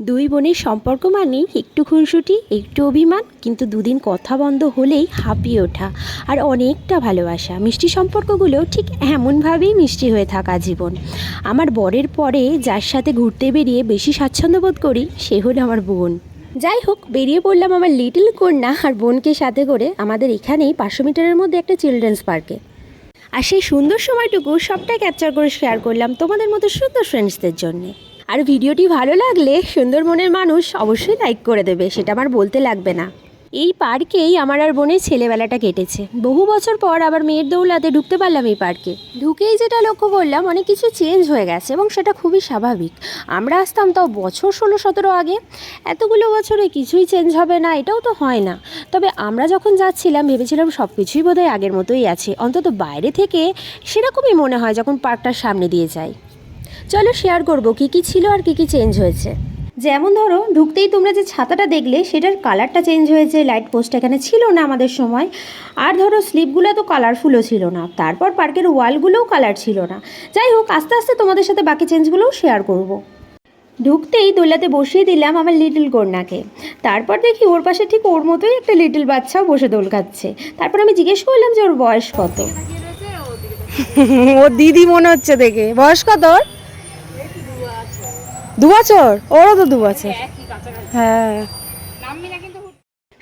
দুই বোনের সম্পর্ক মানেই একটু খুনসুটি, একটু অভিমান, কিন্তু দুদিন কথা বন্ধ হলেই হাঁপিয়ে ওঠা আর অনেকটা ভালোবাসা। মিষ্টি সম্পর্কগুলো ঠিক এমনভাবেই মিষ্টি হয়ে থাকা জীবন আমার বরের পরে যার সাথে ঘুরতে বেরিয়ে বেশি স্বাচ্ছন্দ্য বোধ করি, সে হলো আমার বোন। যাই হোক, বেরিয়ে পড়লাম আমার লিটল কন্যা আর বোনকে সাথে করে আমাদের এখানেই পাঁচশো মিটারের মধ্যে একটা চিলড্রেন্স পার্কে। আর সেই সুন্দর সময়টুকু সবটাই ক্যাপচার করে শেয়ার করলাম তোমাদের মতো সুন্দর ফ্রেন্ডসদের জন্যে। আর ভিডিওটি ভালো লাগলে সুন্দর মনের মানুষ অবশ্যই লাইক করে দেবে, সেটা আমার বলতে লাগবে না। এই পার্কেই আমার আর বোনের ছেলেবেলাটা কেটেছে। বহু বছর পর আবার মেয়ের দৌলাতে ঢুকতে পারলাম এই পার্কে। ঢুকেই যেটা লক্ষ্য করলাম, অনেক কিছু চেঞ্জ হয়ে গেছে এবং সেটা খুবই স্বাভাবিক। আমরা আসতাম তাও বছর ষোলো সতেরো আগে। এতগুলো বছরে কিছুই চেঞ্জ হবে না, এটাও তো হয় না। তবে আমরা যখন যাচ্ছিলাম, ভেবেছিলাম সব কিছুই বোধহয় আগের মতোই আছে। অন্তত বাইরে থেকে সেরকমই মনে হয় যখন পার্কটার সামনে দিয়ে যাই। চলো শেয়ার করব কী কী ছিল আর কী কী চেঞ্জ হয়েছে। যেমন ধরো ঢুকতেই তোমরা যে ছাতাটা দেখলে সেটার কালারটা চেঞ্জ হয়েছে লাইট পোস্ট এখানে ছিল না আমাদের সময়। আর ধরো স্লিপগুলো তো কালারফুলও ছিল না। তারপর পার্কের ওয়ালগুলোও কালার ছিল না। যাই হোক আস্তে আস্তে তোমাদের সাথে বাকি চেঞ্জগুলোও শেয়ার করব। ঢুকতেই দোলাতে বসিয়ে দিলাম আমার লিটল কন্যাকে। তারপর দেখি ওর পাশে ঠিক ওর মতোই একটা লিটল বাচ্চাও বসে দোল খাচ্ছে। তারপর আমি জিজ্ঞেস করলাম যে ওর বয়স কত? ও দিদি মনে হচ্ছে দেখে। বয়স কত ওর? দু বছর ওরও তো দু বছর হ্যাঁ।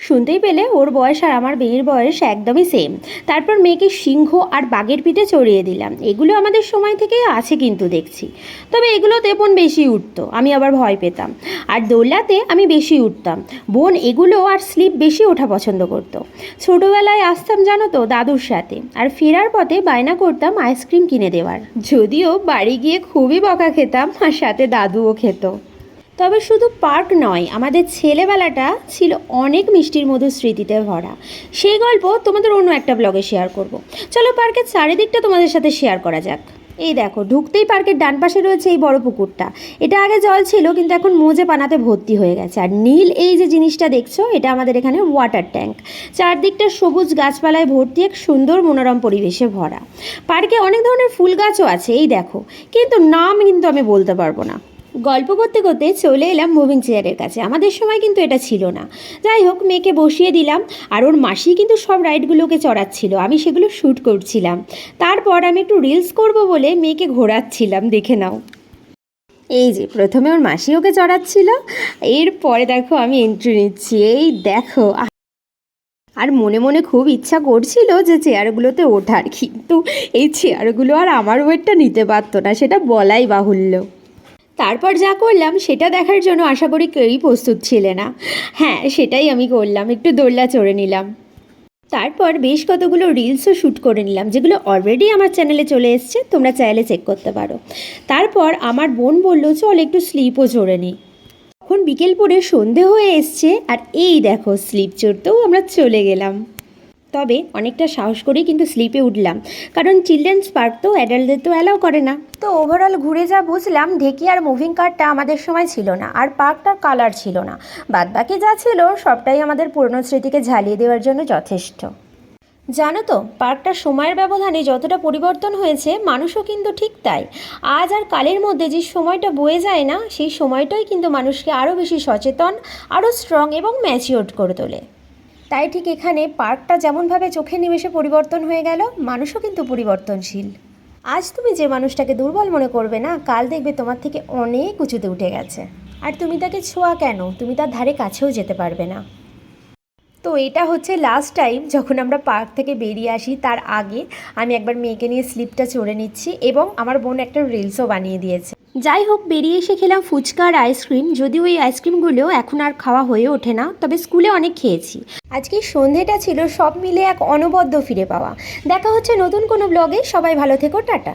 শুনতেই পেলে ওর বয়স আর আমার মেয়ের বয়স একদমই সেম তারপর মেয়েকে সিংহ আর বাঘের পিঠে চড়িয়ে দিলাম। এগুলো আমাদের সময় থেকেই আছে কিন্তু দেখছি। তবে এগুলোতে বোন বেশি উঠতো, আমি আবার ভয় পেতাম। আর দোলাতে আমি বেশি উঠতাম। বোন এগুলো আর স্লিপ বেশি ওঠা পছন্দ করতো। ছোটোবেলায় আসতাম জানো তো দাদুর সাথে। আর ফেরার পথে বায়না করতাম আইসক্রিম কিনে দেওয়ার। যদিও বাড়ি গিয়ে খুবই বকা খেতাম আর সাথে দাদুও খেত। তবে শুধু পার্ক নয়, আমাদের ছেলেবেলাটা ছিল অনেক মিষ্টির মধুর স্মৃতিতে ভরা। সেই গল্প তোমাদের অন্য একটা ব্লগে শেয়ার করব। চলো পার্কের চারিদিকটা তোমাদের সাথে শেয়ার করা যাক। এই দেখো, ঢুকতেই পার্কের ডান পাশে রয়েছে এই বড় পুকুরটা। এটা আগে জল ছিল, কিন্তু এখন মোজে পানাতে ভর্তি হয়ে গেছে। আর নীল এই যে জিনিসটা দেখছ, এটা আমাদের এখানে ওয়াটার ট্যাঙ্ক চারদিকটা সবুজ গাছপালায় ভর্তি এক সুন্দর মনোরম পরিবেশে ভরা। পার্কে অনেক ধরনের ফুল গাছও আছে, এই দেখো। কিন্তু নাম কিন্তু আমি বলতে পারব না। গল্প করতে করতে চলে এলাম মুভিং চেয়ারের কাছে। আমাদের সময় কিন্তু এটা ছিল না। যাই হোক, মেয়েকে বসিয়ে দিলাম আর ওর মাসি কিন্তু সব রাইডগুলোকে চড়াচ্ছিল। আমি সেগুলো শ্যুট করছিলাম। তারপর আমি একটু রিলস করব বলে মেয়েকে ঘোরাচ্ছিলাম, দেখে নাও। এই যে, প্রথমে ওর মাসি ওকে চড়াচ্ছিল। এরপরে দেখো আমি এন্ট্রি নিচ্ছি। এই দেখো আর মনে মনে খুব ইচ্ছা করছিল যে চেয়ারগুলোতে ওঠার, কিন্তু এই চেয়ারগুলো আর আমার ওয়েটটা নিতে পারতো না, সেটা বলাই বাহুল্য। তারপর যা করলাম, সেটা দেখার জন্য আশা করি কেউই প্রস্তুত ছিলে না। হ্যাঁ সেটাই আমি করলাম, একটু দোল্লা চড়ে নিলাম। তারপর বেশ কতগুলো রিলসও শ্যুট করে নিলাম, যেগুলো অলরেডি আমার চ্যানেলে চলে এসছে, তোমরা চাইলে চেক করতে পারো। তারপর আমার বোন বলল, চল একটু স্লিপও চড়ে নিই তখন বিকেল পরে সন্ধে হয়ে এসছে, আর এই দেখো স্লিপ চড়তেও আমরা চলে গেলাম। তবে অনেকটা সাহস করেই কিন্তু স্লিপে উঠলাম। কারণ চিলড্রেন্স পার্ক তো অ্যাডাল্টদের তো অ্যালাউ করে না। তো ওভারঅল ঘুরে যা বুঝলাম, ঢেকি আর মুভিং কারটা আমাদের সময় ছিল না, আর পার্কটার কালার ছিল না। বাদবাকি যা ছিল, সবটাই আমাদের পুরনো স্মৃতিকে ঝালিয়ে দেওয়ার জন্য যথেষ্ট। জানো তো, পার্কটার সময়ের ব্যবধানে যতটা পরিবর্তন হয়েছে, মানুষও কিন্তু ঠিক তাই। আজ আর কালের মধ্যে যে সময়টা বয়ে যায় না, সেই সময়টাই কিন্তু মানুষকে আরও বেশি সচেতন, আরও স্ট্রং এবং ম্যাচিওর্ড করে তোলে। তাই ঠিক এখানে পার্কটা যেমনভাবে চোখে নিমেষে পরিবর্তন হয়ে গেল, মানুষও কিন্তু পরিবর্তনশীল। আজ তুমি যে মানুষটাকে দুর্বল মনে করবে না, কাল দেখবে তোমার থেকে অনেক উঁচুতে উঠে গেছে। আর তুমি তাকে ছোঁয়া কেন? তুমি তার ধারে কাছেও যেতে পারবে না। তো এটা হচ্ছে লাস্ট টাইম যখন আমরা পার্ক থেকে বেরিয়ে আসি, তার আগে আমি একবার মেয়েকে নিয়ে স্লিপটা চড়ে নিচ্ছি এবং আমার বোন একটা রিলসও বানিয়ে দিয়েছে। যাই হোক বেরিয়ে এসে খেলাম ফুচকা আর আইসক্রিম। যদিও ওই আইসক্রিমগুলো এখন আর খাওয়া হয়ে ওঠে না, তবে স্কুলে অনেক খেয়েছি। আজকে সন্ধেটা ছিল, সব মিলে এক অনবদ্য ফিরে পাওয়া। দেখা হচ্ছে নতুন কোনো ব্লগে। সবাই ভালো থেকো, টাটা।